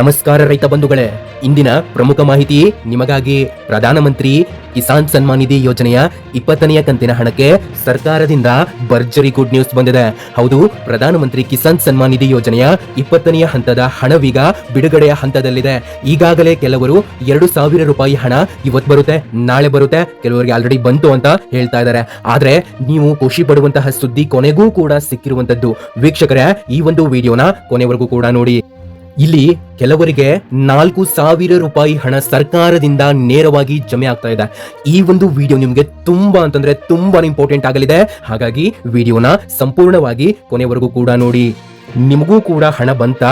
ನಮಸ್ಕಾರ ರೈತ ಬಂಧುಗಳೇ. ಇಂದಿನ ಪ್ರಮುಖ ಮಾಹಿತಿ ನಿಮಗಾಗಿ ಪ್ರಧಾನಮಂತ್ರಿ ಕಿಸಾನ್ ಸನ್ಮಾನ್ ನಿಧಿ ಯೋಜನೆಯ ಇಪ್ಪತ್ತನೆಯ ಕಂತಿನ ಹಣಕ್ಕೆ ಸರ್ಕಾರದಿಂದ ಭರ್ಜರಿ ಗುಡ್ ನ್ಯೂಸ್ ಬಂದಿದೆ. ಹೌದು, ಪ್ರಧಾನಮಂತ್ರಿ ಕಿಸಾನ್ ಸನ್ಮಾನ್ ನಿಧಿ ಯೋಜನೆಯ ಇಪ್ಪತ್ತನೆಯ ಹಂತದ ಹಣವೀಗ ಬಿಡುಗಡೆಯ ಹಂತದಲ್ಲಿದೆ. ಈಗಾಗಲೇ ಕೆಲವರು ಎರಡು ಸಾವಿರ ರೂಪಾಯಿ ಹಣ ಇವತ್ತು ಬರುತ್ತೆ, ನಾಳೆ ಬರುತ್ತೆ, ಕೆಲವರಿಗೆ ಆಲ್ರೆಡಿ ಬಂತು ಅಂತ ಹೇಳ್ತಾ ಇದ್ದಾರೆ. ಆದ್ರೆ ನೀವು ಖುಷಿ ಪಡುವಂತಹ ಸುದ್ದಿ ಕೊನೆಗೂ ಕೂಡ ಸಿಕ್ಕಿರುವಂತದ್ದು ವೀಕ್ಷಕರೇ, ಈ ಒಂದು ವಿಡಿಯೋನ ಕೊನೆವರೆಗೂ ಕೂಡ ನೋಡಿ. ಇಲ್ಲಿ ಕೆಲವರಿಗೆ ನಾಲ್ಕು ಸಾವಿರ ರೂಪಾಯಿ ಹಣ ಸರ್ಕಾರದಿಂದ ನೇರವಾಗಿ ಜಮೆ ಆಗ್ತಾ ಇದೆ. ಈ ಒಂದು ವಿಡಿಯೋ ನಿಮಗೆ ತುಂಬಾ ಅಂತಂದ್ರೆ ತುಂಬಾ ಇಂಪಾರ್ಟೆಂಟ್ ಆಗಲಿದೆ. ಹಾಗಾಗಿ ವಿಡಿಯೋನ ಸಂಪೂರ್ಣವಾಗಿ ಕೊನೆವರೆಗೂ ಕೂಡ ನೋಡಿ. ನಿಮಗೂ ಕೂಡ ಹಣ ಬಂತ,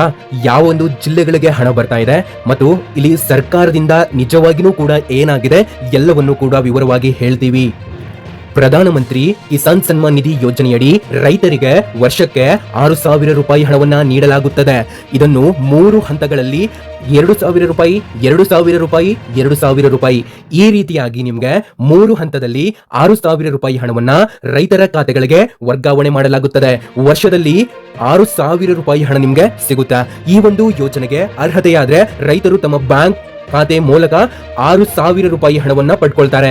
ಯಾವ ಒಂದು ಜಿಲ್ಲೆಗಳಿಗೆ ಹಣ ಬರ್ತಾ ಇದೆ, ಮತ್ತು ಇಲ್ಲಿ ಸರ್ಕಾರದಿಂದ ನಿಜವಾಗಿಯೂ ಕೂಡ ಏನಾಗಿದೆ, ಎಲ್ಲವನ್ನು ಕೂಡ ವಿವರವಾಗಿ ಹೇಳ್ತೀವಿ. ಪ್ರಧಾನಮಂತ್ರಿ ಕಿಸಾನ್ ಸನ್ಮಾನ್ ನಿಧಿ ಯೋಜನೆಯಡಿ ರೈತರಿಗೆ ವರ್ಷಕ್ಕೆ ಆರು ಸಾವಿರ ರೂಪಾಯಿ ಹಣವನ್ನ ನೀಡಲಾಗುತ್ತದೆ. ಇದನ್ನು ಮೂರು ಹಂತಗಳಲ್ಲಿ ಎರಡು ಸಾವಿರ ರೂಪಾಯಿ, ಎರಡು ಸಾವಿರ ರೂಪಾಯಿ, ಎರಡು ಸಾವಿರ ರೂಪಾಯಿ. ಈ ರೀತಿಯಾಗಿ ನಿಮ್ಗೆ ಮೂರು ಹಂತದಲ್ಲಿ ಆರು ಸಾವಿರ ರೂಪಾಯಿ ಹಣವನ್ನ ರೈತರ ಖಾತೆಗಳಿಗೆ ವರ್ಗಾವಣೆ ಮಾಡಲಾಗುತ್ತದೆ. ವರ್ಷದಲ್ಲಿ ಆರು ಸಾವಿರ ರೂಪಾಯಿ ಹಣ ನಿಮ್ಗೆ ಸಿಗುತ್ತೆ? ಈ ಒಂದು ಯೋಜನೆಗೆ ಅರ್ಹತೆಯಾದ್ರೆ ರೈತರು ತಮ್ಮ ಬ್ಯಾಂಕ್ ಖಾತೆ ಮೂಲಕ ಆರು ಸಾವಿರ ರೂಪಾಯಿ ಹಣವನ್ನ ಪಡ್ಕೊಳ್ತಾರೆ.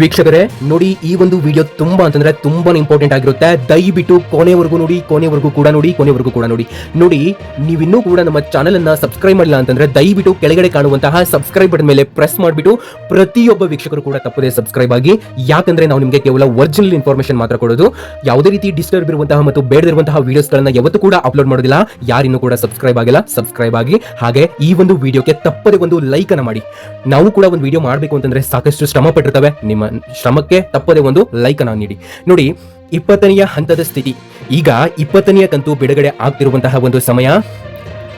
ವೀಕ್ಷಕರೇ, ನೋಡಿ, ಈ ಒಂದು ವಿಡಿಯೋ ತುಂಬಾ ಅಂತಂದ್ರೆ ತುಂಬಾ ಇಂಪಾರ್ಟೆಂಟ್ ಆಗಿರುತ್ತೆ. ದಯವಿಟ್ಟು ಕೊನೆವರೆಗೂ ನೋಡಿ, ಕೊನೆವರೆಗೂ ಕೂಡ ನೋಡಿ, ಕೊನೆವರೆಗೂ ಕೂಡ ನೋಡಿ. ನೋಡಿ, ನೀವಿನ್ನೂ ಕೂಡ ನಮ್ಮ ಚಾನೆಲ್ ಅನ್ನ ಸಬ್ಸ್ಕ್ರೈಬ್ ಮಾಡಿಲ್ಲ ಅಂತಂದ್ರೆ ದಯವಿಟ್ಟು ಕೆಳಗಡೆ ಕಾಣುವಂತಹ ಸಬ್ಸ್ಕ್ರೈಬ್ ಬಟನ್ ಮೇಲೆ ಪ್ರೆಸ್ ಮಾಡಿಬಿಟ್ಟು ಪ್ರತಿಯೊಬ್ಬ ವೀಕ್ಷಕರು ಕೂಡ ತಪ್ಪದೆ ಸಬ್ಸ್ಕ್ರೈಬ್ ಆಗಿ. ಯಾಕಂದ್ರೆ ನಾವು ನಿಮಗೆ ಕೇವಲ ಒರಿಜಿನಲ್ ಇನ್ಫಾರ್ಮೇಶನ್ ಮಾತ್ರ ಕೊಡೋದು. ಯಾವುದೇ ರೀತಿ ಡಿಸ್ಟರ್ಬ್ ಇರುವಂತಹ ಮತ್ತು ಬೇಡದಿರುವಂತಹ ವಿಡಿಯೋಸ್ ಗಳನ್ನ ಯಾವತ್ತೂ ಕೂಡ ಅಪ್ಲೋಡ್ ಮಾಡೋದಿಲ್ಲ. ಯಾರಿನ್ನೂ ಕೂಡ ಸಬ್ಸ್ಕ್ರೈಬ್ ಆಗಿಲ್ಲ ಸಬ್ಸ್ಕ್ರೈಬ್ ಆಗಿ. ಹಾಗೆ ಈ ಒಂದು ವಿಡಿಯೋಕ್ಕೆ ತಪ್ಪದೆ ಒಂದು ಲೈಕ್ ಅನ್ನ ಮಾಡಿ. ನಾವು ಕೂಡ ಒಂದು ವಿಡಿಯೋ ಮಾಡಬೇಕು ಅಂತಂದ್ರೆ ಸಾಕಷ್ಟು ಶ್ರಮ ಪಟ್ಟಿರ್ತವೆ. ನಿಮ್ಮ ಶ್ರಮಕ್ಕೆ ತಪ್ಪದೆ ಒಂದು ಲೈಕ್ ಅನ್ನ ನೀಡಿ. ನೋಡಿ, ಇಪ್ಪತ್ತನೆಯ ಹಂತದ ಸ್ಥಿತಿ. ಈಗ ಇಪ್ಪತ್ತನೆಯ ಕಂತು ಬಿಡುಗಡೆ ಆಗ್ತಿರುವಂತಹ ಒಂದು ಸಮಯ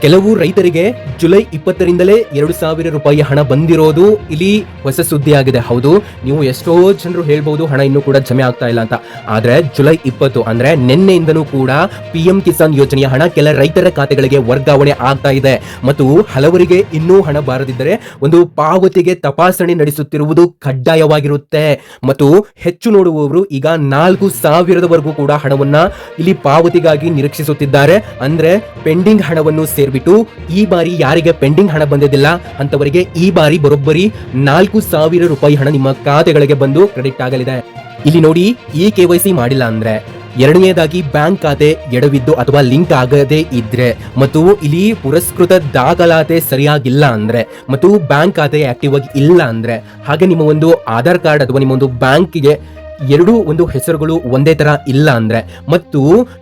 ಕೆಲವು ರೈತರಿಗೆ ಜುಲೈ ಇಪ್ಪತ್ತರಿಂದಲೇ ಎರಡು ಸಾವಿರ ರೂಪಾಯಿ ಹಣ ಬಂದಿರೋದು ಇಲ್ಲಿ ಹೊಸ ಸುದ್ದಿ ಆಗಿದೆ. ಹೌದು, ನೀವು ಎಷ್ಟೋ ಜನರು ಹೇಳ್ಬಹುದು ಹಣ ಇನ್ನೂ ಕೂಡ ಜಮೆ ಆಗ್ತಾ ಇಲ್ಲ ಅಂತ. ಆದ್ರೆ ಜುಲೈ ಇಪ್ಪತ್ತು ಅಂದ್ರೆ ನಿನ್ನೆಯಿಂದನೂ ಕೂಡ ಪಿ ಎಂ ಕಿಸಾನ್ ಯೋಜನೆಯ ಹಣ ಕೆಲ ರೈತರ ಖಾತೆಗಳಿಗೆ ವರ್ಗಾವಣೆ ಆಗ್ತಾ ಇದೆ. ಮತ್ತು ಹಲವರಿಗೆ ಇನ್ನೂ ಹಣ ಬಾರದಿದ್ದರೆ ಒಂದು ಪಾವತಿಗೆ ತಪಾಸಣೆ ನಡೆಸುತ್ತಿರುವುದು ಕಡ್ಡಾಯವಾಗಿರುತ್ತೆ. ಮತ್ತು ಹೆಚ್ಚು ನೋಡುವವರು ಈಗ ನಾಲ್ಕು ಸಾವಿರದವರೆಗೂ ಕೂಡ ಹಣವನ್ನ ಇಲ್ಲಿ ಪಾವತಿಗಾಗಿ ನಿರೀಕ್ಷಿಸುತ್ತಿದ್ದಾರೆ. ಅಂದ್ರೆ ಪೆಂಡಿಂಗ್ ಹಣವನ್ನು ಸೇರ್ಬಿಟ್ಟು ಈ ಬಾರಿ ಯಾರಿಗೆ ಪೆಂಡಿಂಗ್ ಹಣ ಬಂದಿದ್ದಿಲ್ಲ ಅಂತವರಿಗೆ ಈ ಬಾರಿ ಬರೋಬ್ಬರಿ ನಾಲ್ಕು ಸಾವಿರ ರೂಪಾಯಿ ಹಣ ನಿಮ್ಮ ಖಾತೆಗಳಿಗೆ ಬಂದು ಕ್ರೆಡಿಟ್ ಆಗಲಿದೆ. ಇಲ್ಲಿ ನೋಡಿ ಈ ಕೆ ವೈ ಸಿ ಮಾಡಿಲ್ಲ ಅಂದ್ರೆ ಎರಡನೇದಾಗಿ ಬ್ಯಾಂಕ್ ಖಾತೆ ಎಡವಿದ್ದು ಅಥವಾ ಲಿಂಕ್ ಆಗದೇ ಇದ್ರೆ ಮತ್ತು ಇಲ್ಲಿ ಪುರಸ್ಕೃತ ದಾಖಲಾತಿ ಸರಿಯಾಗಿಲ್ಲ ಅಂದ್ರೆ ಮತ್ತು ಬ್ಯಾಂಕ್ ಖಾತೆ ಆಕ್ಟಿವ್ ಆಗಿ ಇಲ್ಲ ಅಂದ್ರೆ ಹಾಗೆ ನಿಮ್ಮ ಒಂದು ಆಧಾರ್ ಕಾರ್ಡ್ ಅಥವಾ ನಿಮ್ಮ ಒಂದು ಬ್ಯಾಂಕ್ಗೆ ಎರಡೂ ಒಂದು ಹೆಸರುಗಳು ಒಂದೇ ತರ ಇಲ್ಲ ಅಂದ್ರೆ, ಮತ್ತು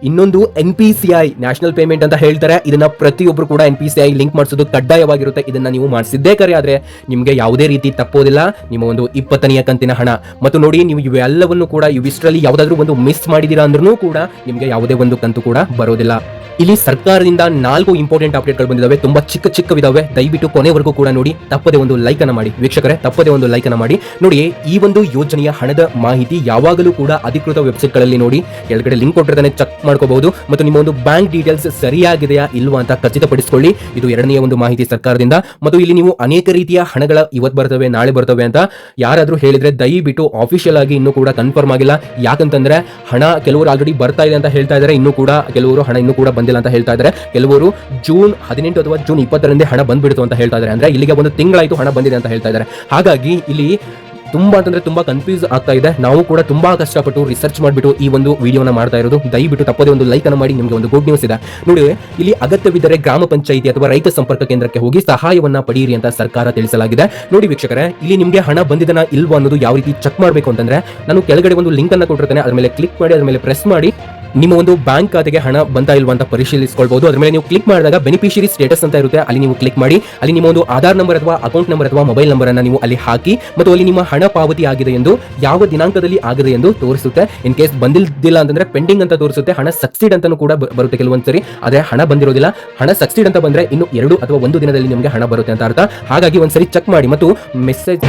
ಇನ್ನೊಂದು N P C I national payment ಅಂತ ಹೇಳ್ತಾರೆ. ಇದನ್ನ ಪ್ರತಿಯೊಬ್ಬರು ಕೂಡ N P C I link ಮಾಡಿಸೋದು ಕಡ್ಡಾಯವಾಗಿರುತ್ತೆ. ಇದನ್ನ ನೀವು ಮಾಡಿಸಿದ್ದೇ ಕರೆ ಆದ್ರೆ ನಿಮಗೆ ಯಾವುದೇ ರೀತಿ ತಪ್ಪೋದಿಲ್ಲ. ನಿಮ್ಮ ಒಂದು ಇಪ್ಪತ್ತನೆಯ ಕಂತಿನ ಹಣ. ಮತ್ತು ನೋಡಿ, ನೀವು ಇವೆಲ್ಲವನ್ನು ಕೂಡ ಇವಿಷ್ಟರಲ್ಲಿ ಯಾವುದಾದ್ರೂ ಒಂದು ಮಿಸ್ ಮಾಡಿದೀರಾ ಅಂದ್ರೂ ಕೂಡ ನಿಮಗೆ ಯಾವುದೇ ಒಂದು ಕಂತು ಕೂಡ ಬರೋದಿಲ್ಲ. ಇಲ್ಲಿ ಸರ್ಕಾರದಿಂದ ನಾಲ್ಕು ಇಂಪಾರ್ಟೆಂಟ್ ಅಪ್ಡೇಟ್ಗಳು ಬಂದಿದ್ದಾವೆ ತುಂಬಾ ಚಿಕ್ಕ ಚಿಕ್ಕವಿದಾವೆ. ದಯವಿಟ್ಟು ಕೊನೆವರೆಗೂ ಕೂಡ ನೋಡಿ. ತಪ್ಪದೆ ಒಂದು ಲೈಕ್ ಅನ್ನ ಮಾಡಿ. ವೀಕ್ಷಕರೇ, ತಪ್ಪದೆ ಒಂದು ಲೈಕ್ ಅನ್ನ ಮಾಡಿ. ನೋಡಿ, ಈ ಒಂದು ಯೋಜನೆಯ ಹಣದ ಮಾಹಿತಿ ಯಾವಾಗಲೂ ಕೂಡ ಅಧಿಕೃತ ವೆಬ್ಸೈಟ್ಗಳಲ್ಲಿ ನೋಡಿ. ಕೆಳಗಡೆ ಲಿಂಕ್ ಕೊಟ್ಟಿರ್ತಾನೆ ಚೆಕ್ ಮಾಡ್ಕೋಬಹುದು. ಮತ್ತು ನಿಮ್ಮ ಒಂದು ಬ್ಯಾಂಕ್ ಡೀಟೇಲ್ಸ್ ಸರಿಯಾಗಿದೆಯಾ ಇಲ್ವಾ ಅಂತ ಖಚಿತಪಡಿಸಿಕೊಳ್ಳಿ. ಇದು ಎರಡನೆಯ ಒಂದು ಮಾಹಿತಿ ಸರ್ಕಾರದಿಂದ. ಮತ್ತು ಇಲ್ಲಿ ನೀವು ಅನೇಕ ರೀತಿಯ ಹಣಗಳ ಇವತ್ತು ಬರ್ತವೆ, ನಾಳೆ ಬರ್ತವೆ ಅಂತ ಯಾರಾದರೂ ಹೇಳಿದ್ರೆ ದಯವಿಟ್ಟು ಆಫಿಷಿಯಲ್ ಆಗಿ ಇನ್ನೂ ಕೂಡ ಕನ್ಫರ್ಮ್ ಆಗಿಲ್ಲ. ಯಾಕಂತಂದ್ರೆ ಹಣ ಕೆಲವರು ಆಲ್ರೆಡಿ ಬರ್ತಾ ಇದೆ ಅಂತ ಹೇಳ್ತಾ ಇದ್ದಾರೆ. ಇನ್ನೂ ಕೂಡ ಕೆಲವರು ಹಣ ಇನ್ನೂ ಕೂಡ ಬಂದಿಲ್ಲ ಅಂತ ಹೇಳ್ತಾ ಇದ್ದಾರೆ. ಕೆಲವರು ಜೂನ್ ಹದಿನೆಂಟು ಅಥವಾ ಜೂನ್ ಇಪ್ಪತ್ತರಿಂದ ಹಣ ಬಂದ್ಬಿಡ್ತು ಅಂತ ಹೇಳ್ತಾ ಇದ್ದಾರೆ. ಅಂದ್ರೆ ಇಲ್ಲಿಗೆ ಒಂದು ತಿಂಗಳಾಯಿತು ಹಣ ಬಂದಿದೆ ಅಂತ ಹೇಳ್ತಾ ಇದ್ದಾರೆ. ಹಾಗಾಗಿ ಇಲ್ಲಿ ತುಂಬಾ ಅಂತಂದ್ರೆ ತುಂಬಾ ಕನ್ಫ್ಯೂಸ್ ಆಗ್ತಾ ಇದೆ. ನಾವು ಕೂಡ ತುಂಬಾ ಕಷ್ಟಪಟ್ಟು ರಿಸರ್ಚ್ ಮಾಡಿಬಿಟ್ಟು ಈ ಒಂದು ವಿಡಿಯೋನ ಮಾಡ್ತಾ ಇರೋದು. ದಯವಿಟ್ಟು ತಪ್ಪದೆ ಒಂದು ಲೈಕ್ ಅನ್ನು ಮಾಡಿ. ನಿಮಗೆ ಒಂದು ಗುಡ್ ನ್ಯೂಸ್ ಇದೆ. ನೋಡಿ, ಇಲ್ಲಿ ಅಗತ್ಯವಿದ್ದರೆ ಗ್ರಾಮ ಪಂಚಾಯಿತಿ ಅಥವಾ ರೈತ ಸಂಪರ್ಕ ಕೇಂದ್ರಕ್ಕೆ ಹೋಗಿ ಸಹಾಯವನ್ನ ಪಡೆಯಿರಿ ಅಂತ ಸರ್ಕಾರ ತಿಳಿಸಲಾಗಿದೆ. ನೋಡಿ ವೀಕ್ಷಕರೇ, ಇಲ್ಲಿ ನಿಮಗೆ ಹಣ ಬಂದಿದನ ಇಲ್ವಾ ಅನ್ನೋದು ಯಾವ ರೀತಿ ಚೆಕ್ ಮಾಡಬೇಕು ಅಂತಂದ್ರೆ, ನಾನು ಕೆಳಗಡೆ ಒಂದು ಲಿಂಕ್ ಅನ್ನ ಕೊಟ್ಟಿರ್ತೇನೆ. ಅದ್ರ ಮೇಲೆ ಕ್ಲಿಕ್ ಮಾಡಿ, ಅದ್ರ ಮೇಲೆ ಪ್ರೆಸ್ ಮಾಡಿ. ನಿಮ್ಮ ಒಂದು ಬ್ಯಾಂಕ್ ಖಾತೆಗೆ ಹಣ ಬಂತಾ ಇಲ್ವಾ ಅಂತ ಪರಿಶೀಲಿಸಿಕೊಳ್ಬಹುದು ಅದ್ರ ಮೇಲೆ ನೀವು ಕ್ಲಿಕ್ ಮಾಡಿದಾಗ ಬೆನಿಫಿಷಿಯರಿ ಸ್ಟೇಟಸ್ ಅಂತ ಇರುತ್ತೆ. ಅಲ್ಲಿ ನೀವು ಕ್ಲಿಕ್ ಮಾಡಿ, ಅಲ್ಲಿ ನಿಮ್ಮ ಒಂದು ಆಧಾರ್ ನಂಬರ್ ಅಥವಾ ಅಕೌಂಟ್ ನಂಬರ್ ಅಥವಾ ಮೊಬೈಲ್ ನಂಬರ್ ಅನ್ನ ನೀವು ಅಲ್ಲಿ ಹಾಕಿ, ಮತ್ತು ಅಲ್ಲಿ ನಿಮ್ಮ ಹಣ ಪಾವತಿ ಆಗಿದೆ ಎಂದು, ಯಾವ ದಿನಾಂಕದಲ್ಲಿ ಆಗಿದೆ ಎಂದು ತೋರಿಸುತ್ತೆ. ಇನ್ ಕೇಸ್ ಬಂದಿಲ್ಲ ಅಂತಂದ್ರೆ ಪೆಂಡಿಂಗ್ ಅಂತ ತೋರಿಸುತ್ತೆ. ಹಣ ಸಕ್ಸೀಡ್ ಅಂತಾನೂ ಕೂಡ ಬರುತ್ತೆ ಕೆಲವೊಂದ್ಸರಿ ಅದೇ ಹಣ ಬಂದಿರೋದಿಲ್ಲ. ಹಣ ಸಕ್ಸೀಡ್ ಅಂತ ಬಂದ್ರೆ ಇನ್ನು ಎರಡು ಅಥವಾ ಒಂದು ದಿನದಲ್ಲಿ ನಿಮಗೆ ಹಣ ಬರುತ್ತೆ ಅಂತ ಅರ್ಥ. ಹಾಗಾಗಿ ಒಂದ್ಸರಿ ಚೆಕ್ ಮಾಡಿ. ಮತ್ತು ಮೆಸೇಜ್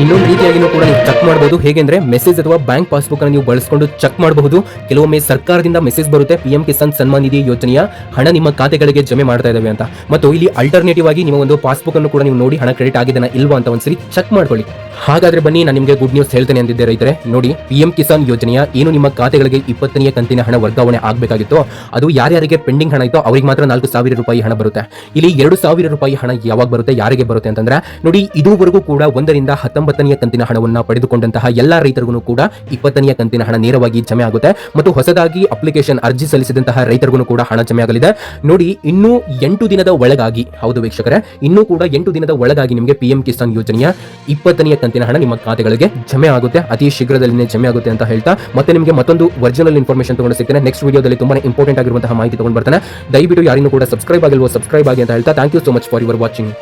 ಇನ್ನೊಂದು ರೀತಿಯಾಗಿನೂ ಕೂಡ ನೀವು ಚೆಕ್ ಮಾಡಬಹುದು ಹೇಗೆಂದ್ರೆ ಮೆಸೇಜ್ ಅಥವಾ ಬ್ಯಾಂಕ್ ಪಾಸ್ಬುಕ್ ಅನ್ನು ನೀವು ಬಳಸಿಕೊಂಡು ಚೆಕ್ ಮಾಡಬಹುದು. ಕೆಲವೊಮ್ಮೆ ಸರ್ಕಾರದಿಂದ ಮೆಸೇಜ್ ಬರುತ್ತೆ ಪಿ ಎಂ ಕಿಸಾನ್ ಸನ್ಮಾನ್ ನಿಧಿ ಯೋಜನೆಯ ಹಣ ನಿಮ್ಮ ಖಾತೆಗಳಿಗೆ ಜಮೆ ಮಾಡ್ತಾ ಇದ್ದಾವೆ ಅಂತ. ಮತ್ತು ಇಲ್ಲಿ ಅಲ್ಟರ್ನೇಟಿವ್ ಆಗಿ ನಿಮ್ಮ ಒಂದು ಪಾಸ್ಬುಕ್ ಅನ್ನು ಕೂಡ ನೀವು ನೋಡಿ, ಹಣ ಕ್ರೆಡಿಟ್ ಆಗಿದೆನಾ ಇಲ್ವಾ ಅಂತ ಒಂದ್ಸರಿ ಚೆಕ್ ಮಾಡ್ಕೊಳ್ಳಿ. ಹಾಗಾದ್ರೆ ಬನ್ನಿ, ನಾನು ನಿಮಗೆ ಗುಡ್ ನ್ಯೂಸ್ ಹೇಳ್ತೇನೆ ಅಂದಿದ್ದೆ ರೈತರೆ. ನೋಡಿ ಪಿ ಎಂ ಕಿಸಾನ್ ಯೋಜನೆಯ ಏನು ನಿಮ್ಮ ಖಾತೆಗಳಿಗೆ ಇಪ್ಪತ್ತನೆಯ ಕಂತಿನ ಹಣ ವರ್ಗಾವಣೆ ಆಗಬೇಕಾಗಿತ್ತು, ಅದು ಯಾರ್ಯಾರಿಗೆ ಪೆಂಡಿಂಗ್ ಹಣ ಇತ್ತೋ, ಅವರಿಗೆ ಮಾತ್ರ ನಾಲ್ಕು ಸಾವಿರ ರೂಪಾಯಿ ಹಣ ಬರುತ್ತೆ. ಇಲ್ಲಿ ಎರಡು ಸಾವಿರ ರೂಪಾಯಿ ಹಣ ಯಾವಾಗ ಬರುತ್ತೆ, ಯಾರಿಗೆ ಬರುತ್ತೆ ಅಂತಂದ್ರೆ, ನೋಡಿ, ಇದುವರೆಗೂ ಕೂಡ ಒಂದರಿಂದ ಹತ್ತೊಂಬತ್ತನೆಯ ಕಂತಿನ ಹಣವನ್ನು ಪಡೆದುಕೊಂಡಂತಹ ಎಲ್ಲಾ ರೈತರಿಗೂ ಕೂಡ ಇಪ್ಪತ್ತನೆಯ ಕಂತಿನ ಹಣ ನೇರವಾಗಿ ಜಮೆ ಆಗುತ್ತೆ. ಮತ್ತು ಹೊಸದಾಗಿ ಅಪ್ಲಿಕೇಶನ್ ಅರ್ಜಿ ಸಲ್ಲಿಸಿದಂತಹ ರೈತರಿಗೂ ಕೂಡ ಹಣ ಜಮೆ ಆಗಲಿದೆ. ನೋಡಿ, ಇನ್ನೂ ಎಂಟು ದಿನದ ಒಳಗಾಗಿ, ಹೌದು ವೀಕ್ಷಕರೇ, ಇನ್ನೂ ಕೂಡ ಎಂಟು ದಿನದ ಒಳಗಾಗಿ ನಿಮಗೆ ಪಿಎಂ ಕಿಸಾನ್ ಯೋಜನೆಯ ಇಪ್ಪತ್ತನೆಯ ಕಂತಿನ ಹಣ ನಿಮ್ಮ ಖಾತೆಗಳಿಗೆ ಜಮೆ ಆಗುತ್ತೆ. ಅತಿ ಶೀಘ್ರದಲ್ಲಿನೇ ಜಮೆ ಆಗುತ್ತೆ ಅಂತ ಹೇಳ್ತಾ, ಮತ್ತೆ ನಿಮಗೆ ಮತ್ತೊಂದು ಒರಿಜಿನಲ್ ಇನ್ಫಾರ್ಮೇಷನ್ ತಗೊಂಡು ಸಿಗ್ತೇನೆ. ನೆಕ್ಸ್ಟ್ ವಿಡಿಯೋದಲ್ಲಿ ತುಂಬಾ ಇಂಪಾರ್ಟೆಂಟ್ ಆಗಿರುವಂತಹ ಮಾಹಿತಿ ತಗೊಂಡು ಬರ್ತಾನೆ. ದಯವಿಟ್ಟು ಯಾರಿಗೂ ಕೂಡ ಸಬ್ಸ್ಕ್ರೈಬ್ ಆಗಿಲ್ವೋ ಸಬ್ಸ್ಕ್ರೈಬ್ ಆಗಿ ಅಂತ ಹೇಳ್ತಾ. Thank you so much for your watching